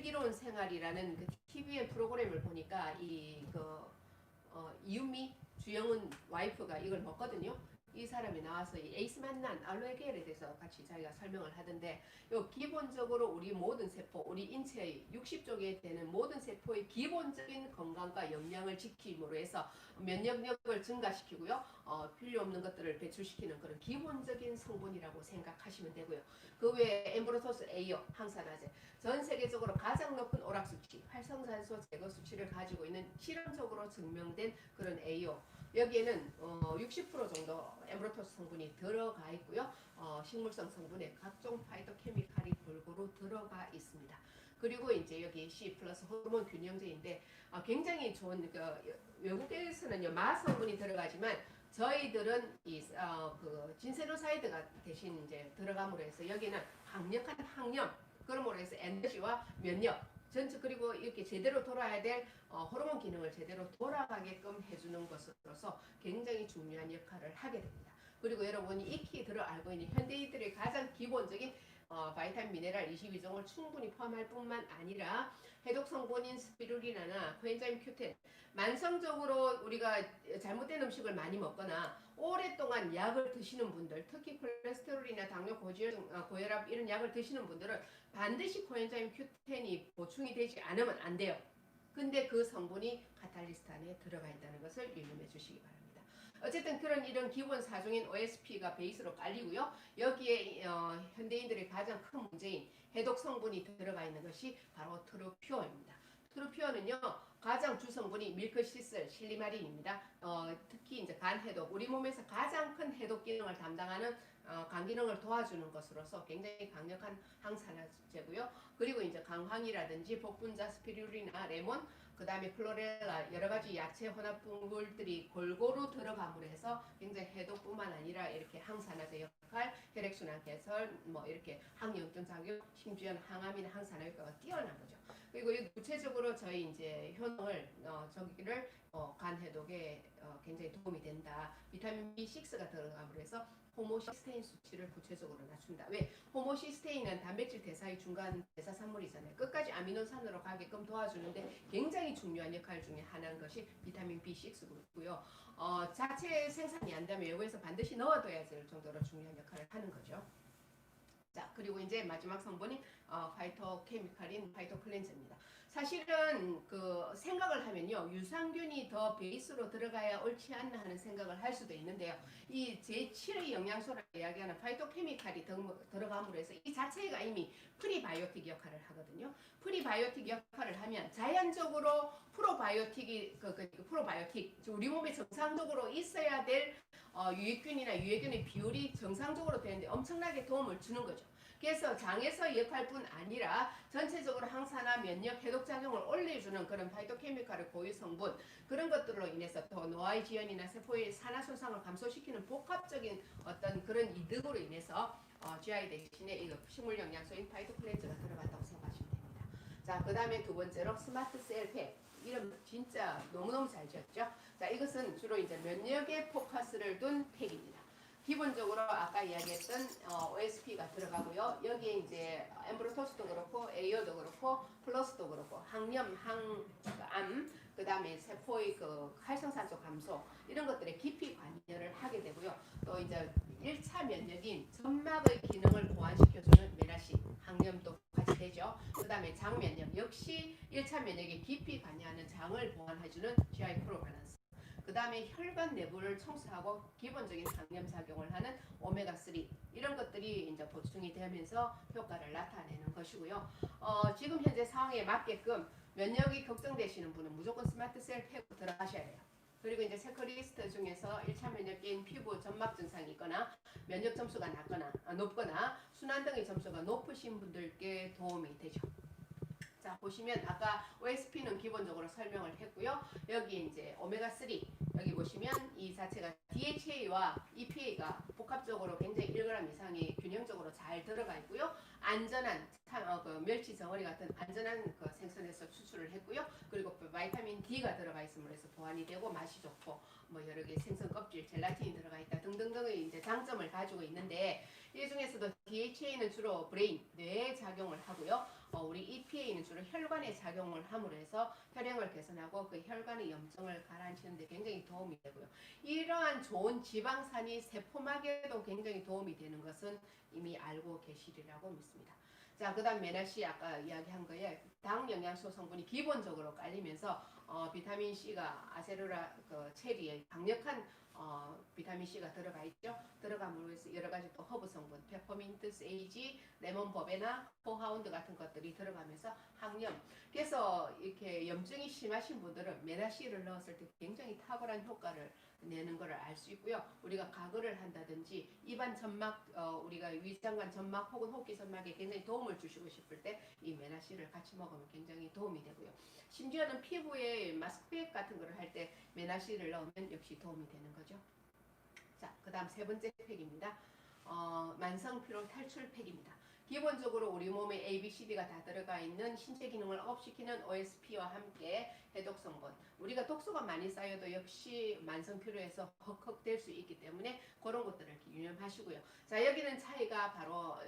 슬기로운 생활이라는 그 TV의 프로그램을 보니까 이그 어, 이유미 주영은 와이프가 이걸 먹거든요. 이 사람이 나와서 이 에이스 만난 알로에 겔에 대해서 같이 자기가 설명을 하던데 요 기본적으로 우리 모든 세포, 우리 인체의 60쪽에 되는 모든 세포의 기본적인 건강과 영양을 지킴으로 해서 면역력을 증가시키고요. 어, 필요 없는 것들을 배출시키는 그런 기본적인 성분이라고 생각하시면 되고요. 그 외에 엠브로토스 A요, 항산화제, 전 세계적으로 가장 높은 오락 수치, 활성산소 제거 수치를 가지고 있는 실험적으로 증명된 그런 A요. 여기에는 어, 60% 정도 엠브로토스 성분이 들어가 있고요. 어, 식물성 성분에 각종 파이토케미칼이 골고루 들어가 있습니다. 그리고 이제 여기 C 플러스 호르몬 균형제인데 어, 굉장히 좋은 그 외국에서는요 마 성분이 들어가지만 저희들은 이그 진세로사이드가 대신 이제 들어감으로 해서 여기는 강력한 항염 그러므로 해서 에너지와 면역 전체 그리고 이렇게 제대로 돌아야 될 어, 호르몬 기능을 제대로 돌아가게끔 해주는 것으로서 굉장히 중요한 역할을 하게 됩니다. 그리고 여러분이 익히 들어 알고 있는 현대인들의 가장 기본적인 어, 바이타민 미네랄 22종을 충분히 포함할 뿐만 아니라 해독 성분인 스피루리나나 코엔자임 큐텐 만성적으로 우리가 잘못된 음식을 많이 먹거나 오랫동안 약을 드시는 분들 특히 콜레스테롤이나 당뇨 고지혈, 어, 고혈압 이런 약을 드시는 분들은 반드시 코엔자임 큐텐이 보충이 되지 않으면 안 돼요. 근데 그 성분이 카탈리스트 안에 들어가 있다는 것을 유념해 주시기 바랍니다. 어쨌든 그런 이런 기본 사중인 OSP가 베이스로 깔리고요. 여기에 어, 현대인들의 가장 큰 문제인 해독 성분이 들어가 있는 것이 바로 트루퓨어입니다. 트루퓨어는요 가장 주 성분이 밀크시슬 실리마린입니다. 어, 특히 이제 간 해독 우리 몸에서 가장 큰 해독 기능을 담당하는 어, 간 기능을 도와주는 것으로서 굉장히 강력한 항산화제고요. 그리고 이제 강황이라든지 복분자 스피루리나 레몬 그 다음에 클로렐라 여러 가지 야채 혼합물들이 골고루 들어감으로 해서 굉장히 해독뿐만 아니라 이렇게 항산화제 역할, 혈액순환 개선, 뭐 이렇게 항염증 작용, 심지어는 항암이나 항산화 효과가 뛰어난 거죠. 그리고 이 구체적으로 저희 이제 효능을 어, 저기를 어, 간 해독에 어, 굉장히 도움이 된다. 비타민 B6가 들어감으로 해서 호모시스테인 수치를 구체적으로 낮춘다. 왜? 호모시스테인은 단백질 대사의 중간 대사 산물이잖아요. 끝까지 아미노산으로 가게끔 도와주는데 굉장히 중요한 역할 중에 하나인 것이 비타민 B6고요. 어, 자체 생산이 안 되면 외부에서 반드시 넣어둬야 될 정도로 중요한 역할을 하는 거죠. 자, 그리고 이제 마지막 성분이 어, 파이토케미칼인 파이토클렌저입니다. 사실은 그 생각을 하면요 유산균이 더 베이스로 들어가야 옳지 않나 하는 생각을 할 수도 있는데요 이 제7의 영양소라 이야기하는 파이토케미칼이 들어감으로 해서 이 자체가 이미 프리바이오틱 역할을 하거든요 프리바이오틱 역할을 하면 자연적으로 프로바이오틱이 그, 그, 그 프로바이오틱 우리 몸에 정상적으로 있어야 될 어, 유익균이나 유해균의 비율이 정상적으로 되는데 엄청나게 도움을 주는 거죠. 그래서 장에서 역할 뿐 아니라 전체적으로 항산화, 면역, 해독 작용을 올려주는 그런 파이토케미칼의 고유 성분 그런 것들로 인해서 더 노화의 지연이나 세포의 산화 손상을 감소시키는 복합적인 어떤 그런 이득으로 인해서 어, GI 대신에 이 식물 영양소인 파이토클렌즈가 들어갔다고 생각하시면 됩니다. 자, 그 다음에 두 번째로 스마트 셀팩. 이름 진짜 너무너무 잘 지었죠? 자, 이것은 주로 이제 면역에 포커스를 둔 팩입니다. 기본적으로 아까 이야기했던 어, OSP가 들어가고요. 여기에 이제 엠브로토스도 그렇고 에이어도 그렇고 플러스도 그렇고 항염, 항암, 그 다음에 세포의 그 활성산소 감소 이런 것들에 깊이 관여를 하게 되고요. 또 이제 1차 면역인 점막의 기능을 보완시켜주는 메라신 항염도 같이 되죠. 그 다음에 장 면역 역시 1차 면역에 깊이 관여하는 장을 보완해주는 GI 프로밸런스 그 다음에 혈관 내부를 청소하고 기본적인 항염 작용을 하는 오메가 3 이런 것들이 이제 보충이 되면서 효과를 나타내는 것이고요. 어, 지금 현재 상황에 맞게끔 면역이 걱정되시는 분은 무조건 스마트 셀 팩으로 들어가셔야 돼요. 그리고 이제 체크리스트 중에서 1차 면역계인 피부 점막 증상이 있거나 면역 점수가 낮거나 아, 높거나 순환 등의 점수가 높으신 분들께 도움이 되죠. 자 보시면 아까 OSP는 기본적으로 설명을 했고요. 여기 이제 오메가 3 여기 보시면 이 자체가 DHA와 EPA가 복합적으로 굉장히 1g 이상이 균형적으로 잘 들어가 있고요. 안전한 어, 그 멸치 덩어리 같은 안전한 그 생선에서 추출을 했고요. 그리고 그 바이타민 D가 들어가 있음으로 해서 보완이 되고 맛이 좋고 뭐 여러 개 생선 껍질, 젤라틴이 들어가 있다 등등등의 이제 장점을 가지고 있는데 이 중에서도 DHA는 주로 브레인, 뇌에 작용을 하고요. 어, 우리 EPA는 주로 혈관에 작용을 함으로 해서 혈행을 개선하고 그 혈관의 염증을 가라앉히는 데 굉장히 도움이 되고요. 이러한 좋은 지방산이 세포막에도 굉장히 도움이 되는 것은 이미 알고 계시리라고 믿습니다. 자, 그 다음 메나 씨 아까 이야기한 거에 당 영양소 성분이 기본적으로 깔리면서 어, 비타민 C가 아세로라 그 체리에 강력한 어, 비타민 C가 들어가 있죠. 들어감으로 해서 여러 가지 또 허브 성분, 페퍼민트, 세이지, 레몬 버베나, 호하운드 같은 것들이 들어가면서 항염. 그래서 이렇게 염증이 심하신 분들은 메나씨를 넣었을 때 굉장히 탁월한 효과를 내는 것을 알 수 있고요. 우리가 가글을 한다든지 입안 점막, 어, 우리가 위장관 점막 혹은 호흡기 점막에 굉장히 도움을 주시고 싶을 때 이 메나씨를 같이 먹으면 굉장히 도움이 되고요. 심지어는 피부에 마스크팩 같은 거를 할 때 메나씨를 넣으면 역시 도움이 되는 거죠. 자, 그 다음 세 번째 팩입니다. 어, 만성 피로 탈출 팩입니다. 기본적으로 우리 몸에 A, B, C, D가 다 들어가 있는 신체 기능을 업시키는 OSP와 함께 해독 성분. 우리가 독소가 많이 쌓여도 역시 만성 피로에서 헉헉 될 수 있기 때문에 그런 것들을 유념하시고요. 자, 여기는 차이가 바로 어,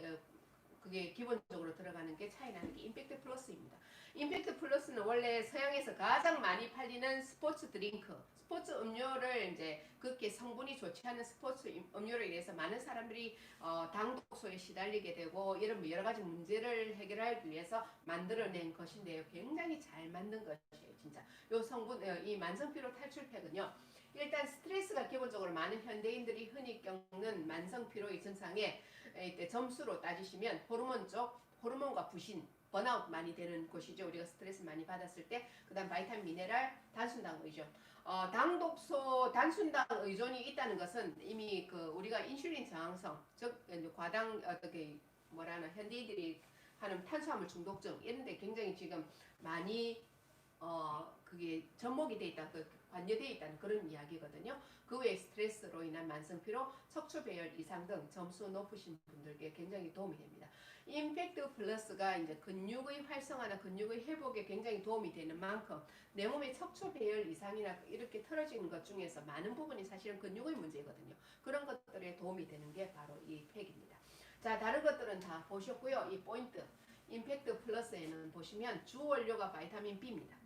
그게 기본적으로 들어가는 게 차이 나는 게 임팩트 플러스입니다. 임팩트 플러스는 원래 서양에서 가장 많이 팔리는 스포츠 드링크, 스포츠 음료를 이제 그렇게 성분이 좋지 않은 스포츠 임- 음료를 인해서 많은 사람들이 어, 당독소에 시달리게 되고 이런 뭐 여러 가지 문제를 해결하기 위해서 만들어낸 것인데요. 굉장히 잘 만든 것이에요, 진짜. 요 성분, 어, 이 만성피로 탈출팩은요. 일단 스트레스가 기본적으로 많은 현대인들이 흔히 겪는 만성 피로의 증상에 이때 점수로 따지시면 호르몬 쪽 호르몬과 부신 번아웃 많이 되는 곳이죠. 우리가 스트레스 많이 받았을 때 그 다음 바이타민 미네랄 단순당 의존. 어, 당독소 단순당 의존이 있다는 것은 이미 그 우리가 인슐린 저항성 즉 이제 과당 어떻게 뭐라나 현대인들이 하는 탄수화물 중독증 이런 데 굉장히 지금 많이 어 그게 접목이 돼 있다 그 관여돼 있다는 그런 이야기거든요. 그 외에 스트레스로 인한 만성 피로, 척추 배열 이상 등 점수 높으신 분들께 굉장히 도움이 됩니다. 임팩트 플러스가 이제 근육의 활성화나 근육의 회복에 굉장히 도움이 되는 만큼 내 몸의 척추 배열 이상이나 이렇게 틀어지는 것 중에서 많은 부분이 사실은 근육의 문제거든요. 그런 것들에 도움이 되는 게 바로 이 팩입니다. 자, 다른 것들은 다 보셨고요. 이 포인트 임팩트 플러스에는 보시면 주 원료가 바이타민 B입니다.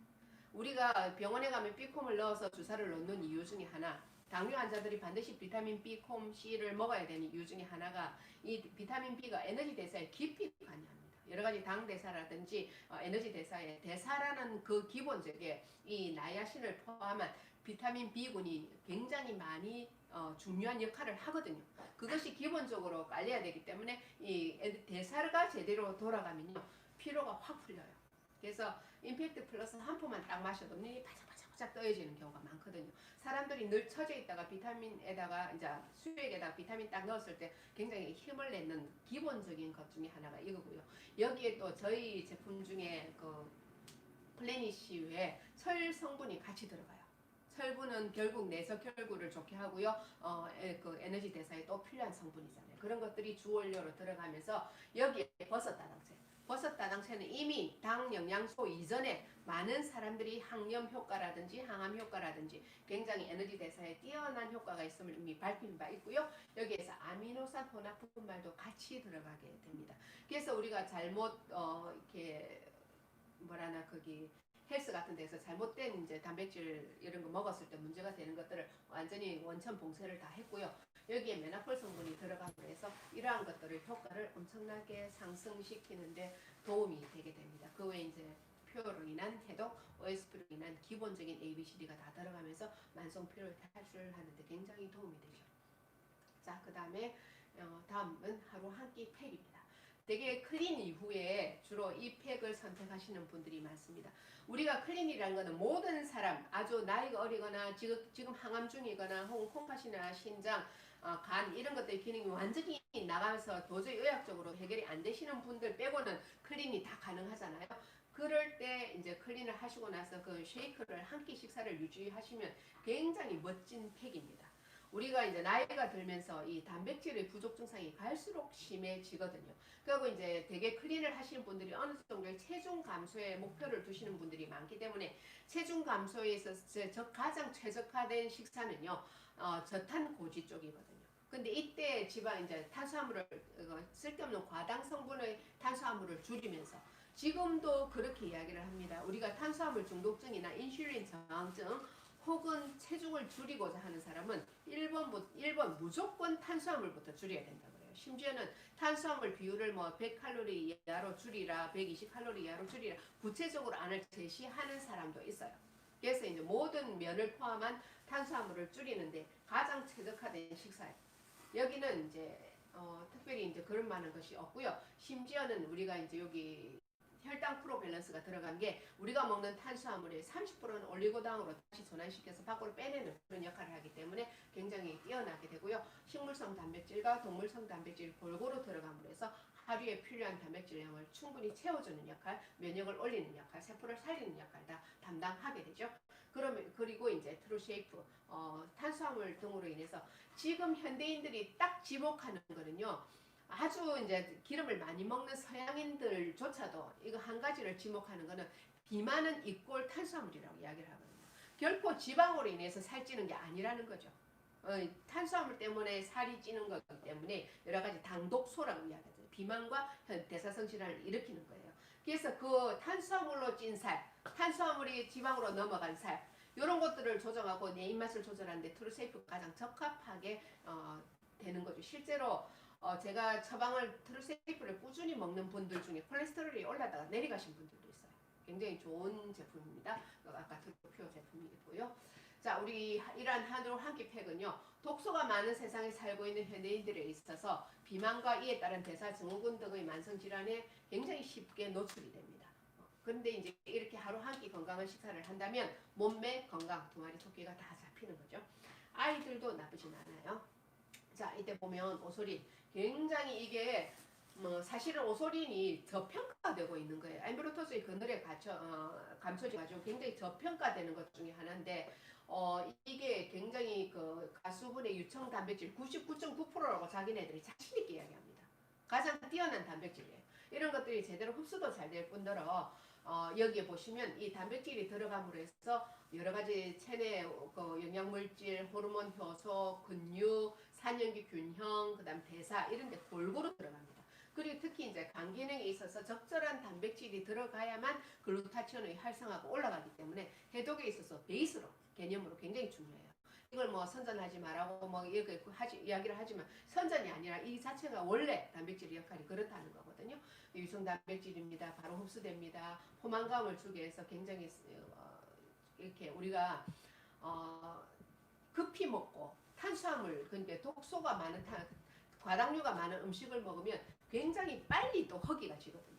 우리가 병원에 가면 B콤을 넣어서 주사를 놓는 이유 중에 하나 당뇨 환자들이 반드시 비타민 B, 콤, C를 먹어야 되는 이유 중에 하나가 이 비타민 B가 에너지 대사에 깊이 관여합니다. 여러 가지 당 대사라든지 어, 에너지 대사에 대사라는 그 기본적인 이 나야신을 포함한 비타민 B군이 굉장히 많이 어, 중요한 역할을 하거든요. 그것이 기본적으로 깔려야 되기 때문에 이 에- 대사가 제대로 돌아가면요 피로가 확 풀려요. 그래서 임팩트 플러스 한 포만 딱 마셔도 눈이 바짝바짝바짝 떠여지는 경우가 많거든요. 사람들이 늘 처져 있다가 비타민에다가 이제 수액에다가 비타민 딱 넣었을 때 굉장히 힘을 내는 기본적인 것 중에 하나가 이거고요. 여기에 또 저희 제품 중에 그 플래니시 외에 철 성분이 같이 들어가요. 철분은 결국 내석 혈구를 좋게 하고요. 어, 에, 그 에너지 대사에 또 필요한 성분이잖아요. 그런 것들이 주원료로 들어가면서 여기에 버섯 다당체. 버섯 다당체는 이미 당 영양소 이전에 많은 사람들이 항염 효과라든지 항암 효과라든지 굉장히 에너지 대사에 뛰어난 효과가 있음을 이미 밝힌 바 있고요. 여기에서 아미노산 혼합분말도 같이 들어가게 됩니다. 그래서 우리가 잘못 어, 이렇게 뭐라나 거기 헬스 같은 데서 잘못된 이제 단백질 이런 거 먹었을 때 문제가 되는 것들을 완전히 원천 봉쇄를 다 했고요. 여기에 메나폴 성분이 들어감으로 해서 이러한 것들을 효과를 엄청나게 상승시키는데 도움이 되게 됩니다. 그 외에 이제 표로 인한 해독, OSP로 인한 기본적인 ABCD가 다 들어가면서 만성 피로를 탈출하는데 굉장히 도움이 되죠. 자, 그 다음에 어, 다음은 하루 한 끼 팩입니다. 되게 클린 이후에 주로 이 팩을 선택하시는 분들이 많습니다. 우리가 클린이라는 것은 모든 사람 아주 나이가 어리거나 지금 지금 항암 중이거나 혹은 콩팥이나 신장, 어, 간 이런 것들 기능이 완전히 나가면서 도저히 의학적으로 해결이 안 되시는 분들 빼고는 클린이 다 가능하잖아요. 그럴 때 이제 클린을 하시고 나서 그 쉐이크를 한 끼 식사를 유지하시면 굉장히 멋진 팩입니다. 우리가 이제 나이가 들면서 이 단백질의 부족 증상이 갈수록 심해지거든요. 그리고 이제 되게 클린을 하시는 분들이 어느 정도의 체중 감소에 목표를 두시는 분들이 많기 때문에 체중 감소에 있어서 저 가장 최적화된 식사는요, 어, 저탄 고지 쪽이거든요. 근데 이때 지방 이제 탄수화물을 어, 쓸데없는 과당 성분의 탄수화물을 줄이면서 지금도 그렇게 이야기를 합니다. 우리가 탄수화물 중독증이나 인슐린 저항증 혹은 체중을 줄이고자 하는 사람은 1번, 1번 무조건 탄수화물부터 줄여야 된다 그래요. 심지어는 탄수화물 비율을 뭐 100칼로리 이하로 줄이라, 120칼로리 이하로 줄이라 구체적으로 안을 제시하는 사람도 있어요. 그래서 이제 모든 면을 포함한 탄수화물을 줄이는데 가장 최적화된 식사예요. 여기는 이제 어, 특별히 이제 그런 많은 것이 없고요. 심지어는 우리가 이제 여기 혈당 프로 밸런스가 들어간 게 우리가 먹는 탄수화물의 30%는 올리고당으로 다시 전환시켜서 밖으로 빼내는 그런 역할을 하기 때문에 굉장히 뛰어나게 되고요. 식물성 단백질과 동물성 단백질이 골고루 들어감으로 해서 하루에 필요한 단백질량을 충분히 채워주는 역할, 면역을 올리는 역할, 세포를 살리는 역할 다 담당하게 되죠. 그러면 그리고 이제 트루쉐이프, 어, 탄수화물 등으로 인해서 지금 현대인들이 딱 지목하는 거는요. 아주 이제 기름을 많이 먹는 서양인들조차도 이거 한 가지를 지목하는 거는 비만은 이꼴 탄수화물이라고 이야기를 하거든요. 결코 지방으로 인해서 살찌는 게 아니라는 거죠. 어, 탄수화물 때문에 살이 찌는 거기 때문에 여러 가지 당독소라고 이야기하죠. 비만과 대사성 질환을 일으키는 거예요. 그래서 그 탄수화물로 찐 살, 탄수화물이 지방으로 넘어간 살, 이런 것들을 조정하고 내 입맛을 조절하는데 트루세이프 가장 적합하게 어, 되는 거죠. 실제로 어, 제가 처방을 트루세이프를 꾸준히 먹는 분들 중에 콜레스테롤이 올라다가 내려가신 분들도 있어요. 굉장히 좋은 제품입니다. 어, 아까 트루표 제품이고요. 자, 우리 이러한 한우 한끼 팩은요. 독소가 많은 세상에 살고 있는 현대인들에 있어서 비만과 이에 따른 대사 증후군 등의 만성 질환에 굉장히 쉽게 노출이 됩니다. 어, 그런데 이제 이렇게 하루 한 끼 건강한 식사를 한다면 몸매 건강 두 마리 토끼가 다 잡히는 거죠. 아이들도 나쁘진 않아요. 자, 이때 보면 오소리 굉장히 이게 뭐 사실은 오소린이 저평가되고 있는 거예요. 엠브로토스의 그늘에 갇혀 어, 감춰져 가지고 굉장히 저평가되는 것 중에 하나인데 어 이게 굉장히 그 가수분의 유청 단백질 99.9%라고 자기네들이 자신 있게 이야기합니다. 가장 뛰어난 단백질이에요. 이런 것들이 제대로 흡수도 잘 될 뿐더러 어, 여기에 보시면 이 단백질이 들어감으로 해서 여러 가지 체내 그 영양물질, 호르몬 효소, 근육, 산염기 균형, 그다음 대사 이런 데 골고루 들어갑니다. 그리고 특히 이제 간 기능에 있어서 적절한 단백질이 들어가야만 글루타치온의 활성화가 올라가기 때문에 해독에 있어서 베이스로 개념으로 굉장히 중요해요. 이걸 뭐 선전하지 말라고 뭐 이렇게 하지 이야기를 하지만 선전이 아니라 이 자체가 원래 단백질 역할이 그렇다는 거거든요. 유성 단백질입니다. 바로 흡수됩니다. 포만감을 주게 해서 굉장히 어, 이렇게 우리가 어, 급히 먹고 탄수화물 근데 독소가 많은 탄 과당류가 많은 음식을 먹으면 굉장히 빨리 또 허기가 지거든요.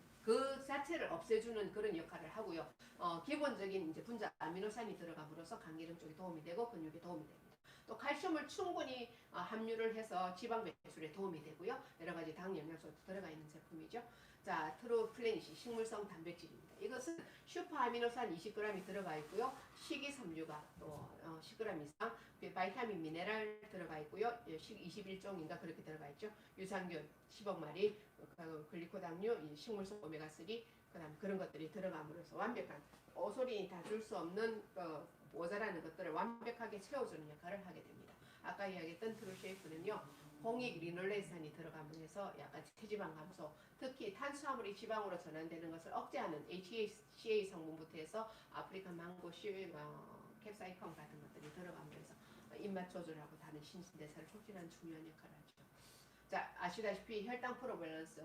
그 자체를 없애주는 그런 역할을 하고요. 어, 기본적인 이제 분자 아미노산이 들어감으로써 간기능 쪽에 도움이 되고 근육에 도움이 됩니다. 또 칼슘을 충분히 어, 함유를 해서 지방 배출에 도움이 되고요. 여러 가지 당 영양소도 들어가 있는 제품이죠. 자, 트로플래닛이 식물성 단백질입니다. 이것은 슈퍼 아미노산 20g이 들어가 있고요. 식이섬유가 또 어, 10g 이상, 그 바이타민 미네랄 들어가 있고요. 21종인가 그렇게 들어가 있죠. 유산균 10억 마리, 그 글리코당류, 이 식물성 오메가3, 그다음 그런 것들이 들어감으로써 완벽한 오소린이 다줄 수 없는 어, 모자라는 것들을 완벽하게 채워주는 역할을 하게 됩니다. 아까 이야기했던 트루 쉐이프는요. 홍익 리놀레이산이 들어가면서 약간 체지방 감소, 특히 탄수화물이 지방으로 전환되는 것을 억제하는 HCA 성분부터 해서 아프리칸 망고, 씨, 어, 캡사이콘 같은 것들이 들어가면서 입맛 조절하고 다른 신진대사를 촉진하는 중요한 역할을 하죠. 자, 아시다시피 혈당 프로 밸런스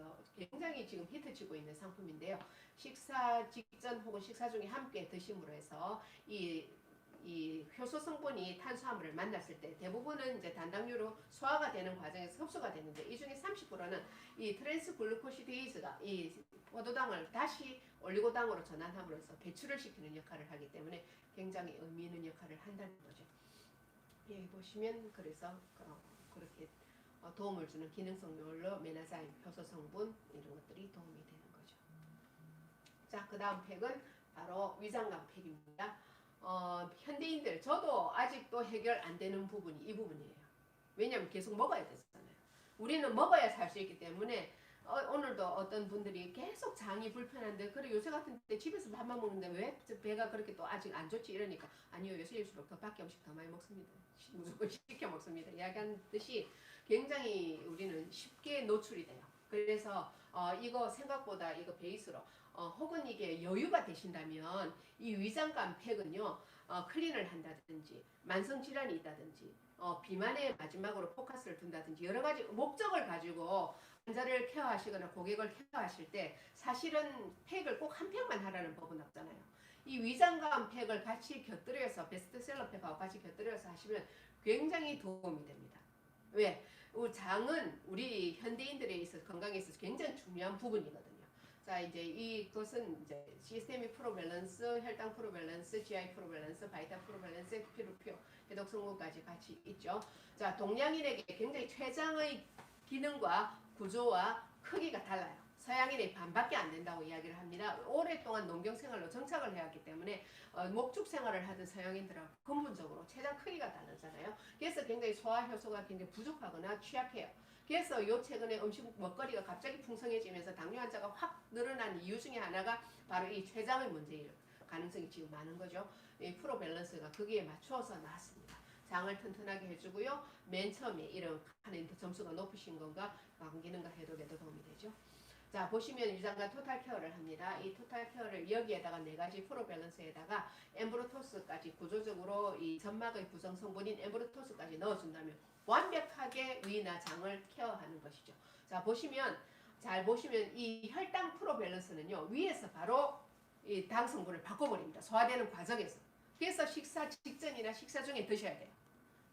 굉장히 지금 히트치고 있는 상품인데요. 식사 직전 혹은 식사 중에 함께 드심으로 해서 이 이 효소 성분이 탄수화물을 만났을 때 대부분은 이제 단당류로 소화가 되는 과정에서 흡수가 되는데 이 중에 30%는 이 트랜스 글루코시데이즈가 이 포도당을 다시 올리고당으로 전환함으로써 배출을 시키는 역할을 하기 때문에 굉장히 의미 있는 역할을 한다는 거죠. 여기 보시면 그래서 어, 그렇게 어, 도움을 주는 기능성 요로 메나자임 효소 성분 이런 것들이 도움이 되는 거죠. 자, 그 다음 팩은 바로 위장감 팩입니다. 어, 현대인들 저도 아직도 해결 안 되는 부분이 이 부분이에요. 왜냐하면 계속 먹어야 되잖아요. 우리는 먹어야 살 수 있기 때문에 어, 오늘도 어떤 분들이 계속 장이 불편한데 그래 요새 같은 때 집에서 밥만 먹는데 왜 배가 그렇게 또 아직 안 좋지 이러니까 아니요 요새 일수록 더 밖에 음식 더 많이 먹습니다. 무조건 시켜 먹습니다. 이야기한 듯이 굉장히 우리는 쉽게 노출이 돼요. 그래서 어, 이거 생각보다 이거 베이스로 어, 혹은 이게 여유가 되신다면 이 위장감 팩은요 어, 클린을 한다든지 만성 질환이 있다든지 어, 비만의 마지막으로 포커스를 둔다든지 여러 가지 목적을 가지고 환자를 케어하시거나 고객을 케어하실 때 사실은 팩을 꼭 한 팩만 하라는 법은 없잖아요. 이 위장감 팩을 같이 곁들여서 베스트셀러 팩하고 같이 곁들여서 하시면 굉장히 도움이 됩니다. 왜? 장은 우리 현대인들에 있어서 건강에 있어서 굉장히 중요한 부분이거든요. 자 이제 이것은 이제 시스테믹 프로밸런스, 혈당 프로밸런스, GI 프로밸런스, 바이탈 프로밸런스, 피로표, 해독 성분까지 같이 있죠. 자 동양인에게 굉장히 췌장의 기능과 구조와 크기가 달라요. 서양인의 반밖에 안 된다고 이야기를 합니다. 오랫동안 농경 생활로 정착을 해왔기 때문에 어, 목축 생활을 하던 서양인들하고 근본적으로 췌장 크기가 다르잖아요. 그래서 굉장히 소화 효소가 굉장히 부족하거나 취약해요. 그래서 요 최근에 음식 먹거리가 갑자기 풍성해지면서 당뇨 환자가 확 늘어난 이유 중에 하나가 바로 이 췌장의 문제일 가능성이 지금 많은 거죠. 이 프로 밸런스가 거기에 맞추어서 나왔습니다. 장을 튼튼하게 해주고요. 맨 처음에 이런 하는 점수가 높으신 건가 간 기능과 해독에도 도움이 되죠. 자 보시면 위장관 토탈 케어를 합니다. 이 토탈 케어를 여기에다가 네 가지 프로 밸런스에다가 엠브로토스까지 구조적으로 이 점막의 구성 성분인 엠브로토스까지 넣어준다면 완벽하게 위나 장을 케어하는 것이죠. 자 보시면 잘 보시면 이 혈당 프로 밸런스는요 위에서 바로 이 당 성분을 바꿔버립니다. 소화되는 과정에서. 그래서 식사 직전이나 식사 중에 드셔야 돼요.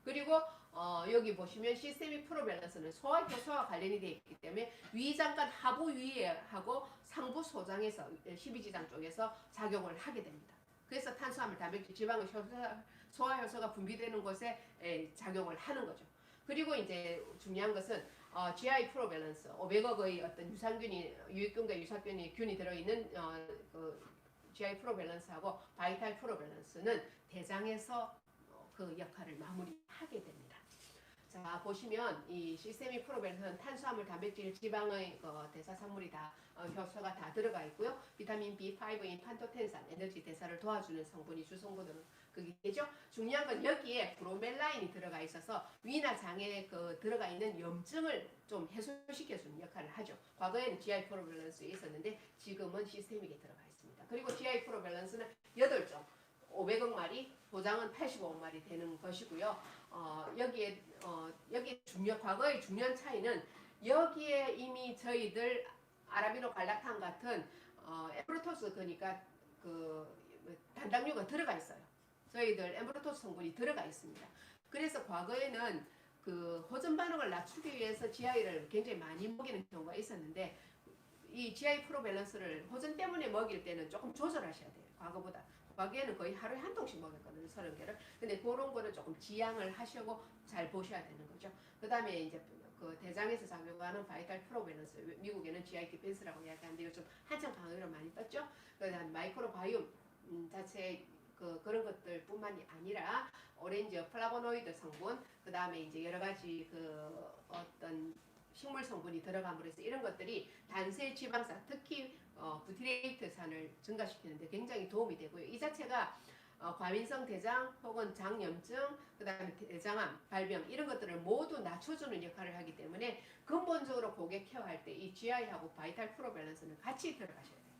그리고 어, 여기 보시면 시스테믹 프로밸런스는 소화 효소와 관련이 되어 있기 때문에 위장관 하부 위에 하고 상부 소장에서 12지장 쪽에서 작용을 하게 됩니다. 그래서 탄수화물, 단백질, 지방의 소화 효소가 분비되는 곳에 에, 작용을 하는 거죠. 그리고 이제 중요한 것은 어, GI 프로밸런스, 500억의 어떤 유산균이 유익균과 유사균이 균이 들어있는 어, 그 GI 프로밸런스하고 바이탈 프로밸런스는 대장에서 어, 그 역할을 마무리하게 됩니다. 자 보시면 이 시스테믹 프로밸런스는 탄수화물, 단백질, 지방의 어, 대사산물이 다 어, 효소가 다 들어가 있고요. 비타민 B5인 판토텐산, 에너지 대사를 도와주는 성분이 주성분으로 그게 되죠. 중요한 건 여기에 브로멜라인이 들어가 있어서 위나 장에 그 들어가 있는 염증을 좀 해소시켜주는 역할을 하죠. 과거에는 GI 프로밸런스에 있었는데 지금은 시스테믹에 들어가 있습니다. 그리고 GI 프로밸런스는 8종, 500억 마리, 보장은 85억 마리 되는 것이고요. 어, 여기에 어, 여기 중요 과거의 중요한 차이는 여기에 이미 저희들 아라비노 갈락탄 같은 어, 에프로토스 그러니까 그 단당류가 들어가 있어요. 저희들 에프로토스 성분이 들어가 있습니다. 그래서 과거에는 그 호전 반응을 낮추기 위해서 GI를 굉장히 많이 먹이는 경우가 있었는데 이 GI 프로밸런스를 호전 때문에 먹일 때는 조금 조절하셔야 돼요. 과거보다. 과거에는 거의 하루에 한 통씩 먹였거든요. 서른 개를. 근데 그런 거를 조금 지양을 하시고 잘 보셔야 되는 거죠. 그 다음에 이제 그 대장에서 작용하는 바이탈 프로밸런스 미국에는 GI 디펜스라고 이야기하는데 요즘 한참 강의로 많이 떴죠. 그다음 마이크로바이옴 음, 자체 그 그런 것들뿐만이 아니라 오렌지 플라보노이드 성분 그 다음에 이제 여러 가지 그 어떤 식물 성분이 들어감으로 해서 이런 것들이 단세 지방산 특히 어, 부티레이트산을 증가시키는데 굉장히 도움이 되고요. 이 자체가 어, 과민성 대장 혹은 장염증, 그 다음에 대장암, 발병 이런 것들을 모두 낮춰주는 역할을 하기 때문에 근본적으로 고객 케어할 때 이 GI하고 바이탈 프로 밸런스는 같이 들어가셔야 돼요.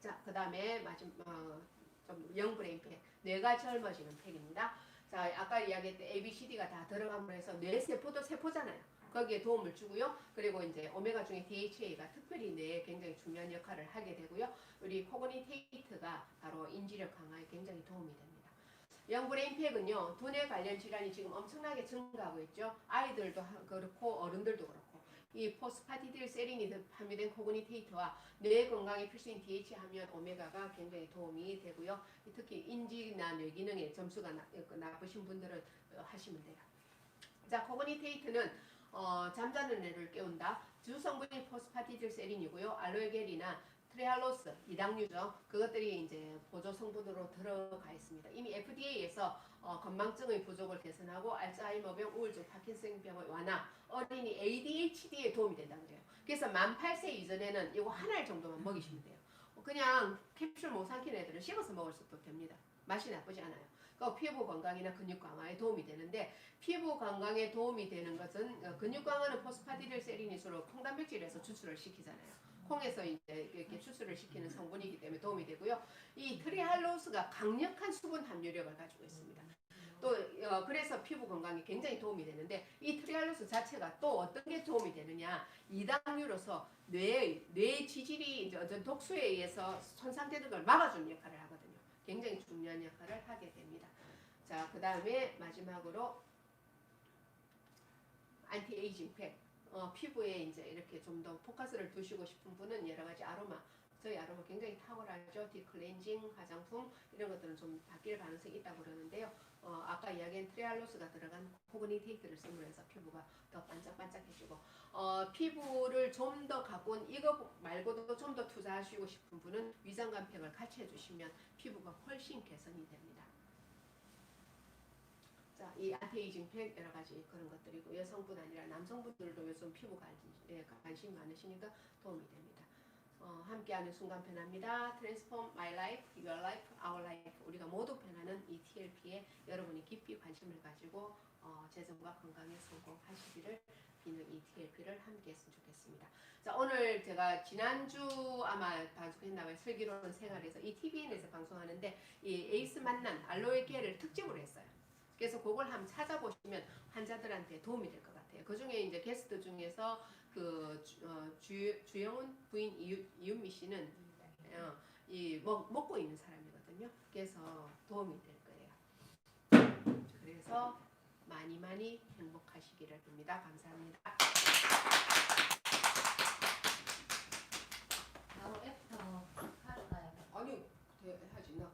자, 그 다음에 마지막 어, 좀 영브레인 팩, 뇌가 젊어지는 팩입니다. 자, 아까 이야기했던 A, B, C, D가 다 들어감으로 해서 뇌 세포도 세포잖아요. 거기에 도움을 주고요. 그리고 이제 오메가 중에 DHA가 뇌에 굉장히 중요한 역할을 하게 되고요. 우리 코그니테이트가 바로 인지력 강화에 굉장히 도움이 됩니다. 영브레인 팩은요, 두뇌 관련 질환이 지금 엄청나게 증가하고 있죠. 아이들도 하- 그렇고 어른들도 그렇고. 이 포스파티딜 세린이 함유된 코그니테이트와 뇌 건강에 필수인 DHA 함유한 오메가가 굉장히 도움이 되고요. 특히 인지나 뇌 기능에 점수가 나, 그 나쁘신 분들은 어, 하시면 돼요. 자, 코그니테이트는 어, 잠자는 뇌를 깨운다. 주 성분이 포스파티딜 세린이고요. 알로에겔이나 트레할로스, 이당류죠. 그것들이 이제 보조 성분으로 들어가 있습니다. 이미 FDA에서 어, 건망증의 부족을 개선하고 알츠하이머병, 우울증, 파킨슨병의 완화, 어린이 ADHD에 도움이 된다 그래요. 그래서 만 8세 이전에는 이거 하나를 정도만 먹이시면 돼요. 그냥 캡슐 못 삼키는 애들은 씹어서 먹을 수도 됩니다. 맛이 나쁘지 않아요. 그 피부 건강이나 근육 강화에 도움이 되는데 피부 건강에 도움이 되는 것은 어, 근육 강화는 포스파디딜 세린이 주로 콩단백질에서 추출을 시키잖아요. 콩에서 이제 이렇게 추출을 시키는 성분이기 때문에 도움이 되고요. 이 트리할로스가 강력한 수분 함유력을 가지고 있습니다. 또 어, 그래서 피부 건강에 굉장히 도움이 되는데 이 트리할로스 자체가 또 어떤 게 도움이 되느냐 이당류로서 뇌의 뇌 지질이 이제 어떤 독소에 의해서 손상되는 걸 막아주는 역할을 하거든요. 굉장히 중요한 역할을 하게 됩니다. 자, 그 다음에 마지막으로 안티에이징 팩. 어, 피부에 이제 이렇게 좀 더 포커스를 두시고 싶은 분은 여러 가지 아로마, 저희 아로마 굉장히 탁월하죠. 디클렌징, 화장품 이런 것들은 좀 바뀔 가능성이 있다고 그러는데요. 어, 아까 이야기한 트리알로스가 들어간 코그니테이트를 쓰면서 피부가 더 반짝반짝해지고 어, 피부를 좀 더 갖고 온 이거 말고도 좀 더 투자하시고 싶은 분은 위장관 팩을 같이 해주시면 피부가 훨씬 개선이 됩니다. 자, 이 안티에이징 팩 여러 가지 그런 것들이고 여성분 아니라 남성분들도 요즘 피부 예, 관심 많으시니까 도움이 됩니다. 어, 함께하는 순간 변합니다. Transform my life, your life, our life. 우리가 모두 변하는 이 TLP에 여러분이 깊이 관심을 가지고 어, 재정과 건강에 성공하시기를 비는 이 TLP를 함께 했으면 좋겠습니다. 자, 오늘 제가 지난주 아마 방송했나봐요. 슬기로운 생활에서 이 TVN에서 방송하는데 이 에이스 만난 알로에 게를 특집으로 했어요. 그래서 그걸 한번 찾아보시면 환자들한테 도움이 될 것 같아요. 그 중에 이제 게스트 중에서 그 주, 어, 주, 주영훈 부인 이유, 이윤미 씨는 어, 이 먹, 먹고 있는 사람이거든요. 그래서 도움이 될 거예요. 그래서 많이 많이 행복하시기를 빕니다. 감사합니다. 바로 애프터 할까요? 아니, 돼, 하지 나